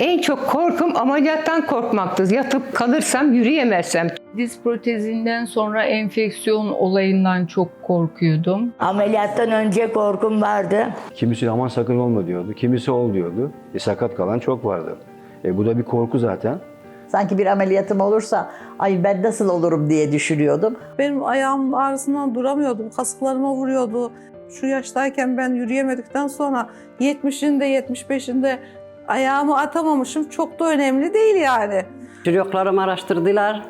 En çok korkum ameliyattan korkmaktı. Yatıp kalırsam yürüyemezsem. Diz protezinden sonra enfeksiyon olayından çok korkuyordum. Ameliyattan önce korkum vardı. Kimisi aman sakın olma diyordu, kimisi ol diyordu. E, sakat kalan çok vardı. E, bu da bir korku zaten. Sanki bir ameliyatım olursa ay ben nasıl olurum diye düşünüyordum. Benim ayağımın ağrısından duramıyordum. Kasıklarıma vuruyordu. Şu yaştayken ben yürüyemedikten sonra 70'inde 75'inde ayağımı atamamışım. Çok da önemli değil yani. Çocuklarım araştırdılar.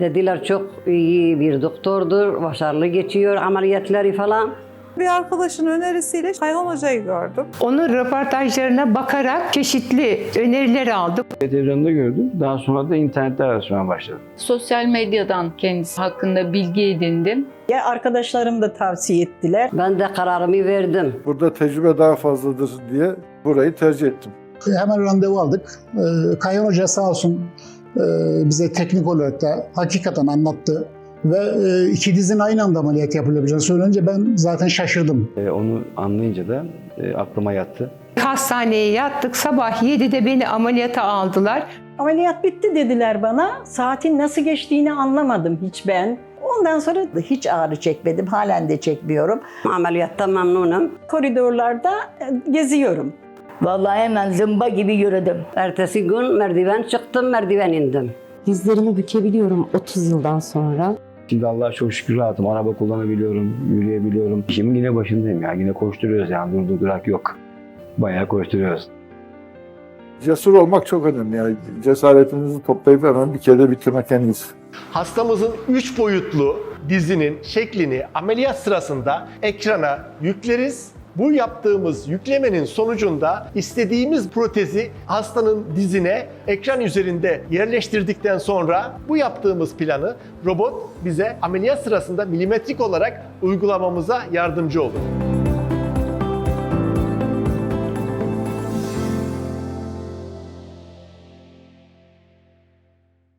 Dediler çok iyi bir doktordur, başarılı geçiyor ameliyatları falan. Bir arkadaşın önerisiyle Kayhan Hoca'yı gördüm. Onun röportajlarına bakarak çeşitli öneriler aldım. Televizyonda gördüm. Daha sonra da internette araştırmaya başladım. Sosyal medyadan kendisi hakkında bilgi edindim. Ya arkadaşlarım da tavsiye ettiler. Ben de kararımı verdim. Burada tecrübe daha fazladır diye burayı tercih ettim. Hemen randevu aldık. Ee, Kayhan Hoca sağ olsun e, bize teknik olarak da hakikaten anlattı. Ve e, iki dizin aynı anda ameliyat yapılabileceğini söyleyince ben zaten şaşırdım. E, onu anlayınca da e, aklıma yattı. Hastaneye yattık. Sabah 7'de beni ameliyata aldılar. Ameliyat bitti dediler bana. Saatin nasıl geçtiğini anlamadım hiç ben. Ondan sonra Hiç ağrı çekmedim, halen de çekmiyorum. Ameliyattan memnunum. koridorlarda e, geziyorum. Vallahi hemen zımba gibi yürüdüm. Ertesi gün merdiven çıktım, merdiven indim. Dizlerimi bükebiliyorum 30 yıldan sonra. Şimdi Allah'a çok şükür rahatım. Araba kullanabiliyorum, yürüyebiliyorum. İşimin yine başındayım ya. Yine koşturuyoruz yani. Durdu durak yok. Bayağı koşturuyoruz. Cesur olmak çok önemli. Yani cesaretinizi toplayıp hemen bir kere bitirmek en iyisi. Hastamızın 3 boyutlu dizinin şeklini ameliyat sırasında ekrana yükleriz. Bu yaptığımız yüklemenin sonucunda istediğimiz protezi hastanın dizine ekran üzerinde yerleştirdikten sonra bu yaptığımız planı robot bize ameliyat sırasında milimetrik olarak uygulamamıza yardımcı olur.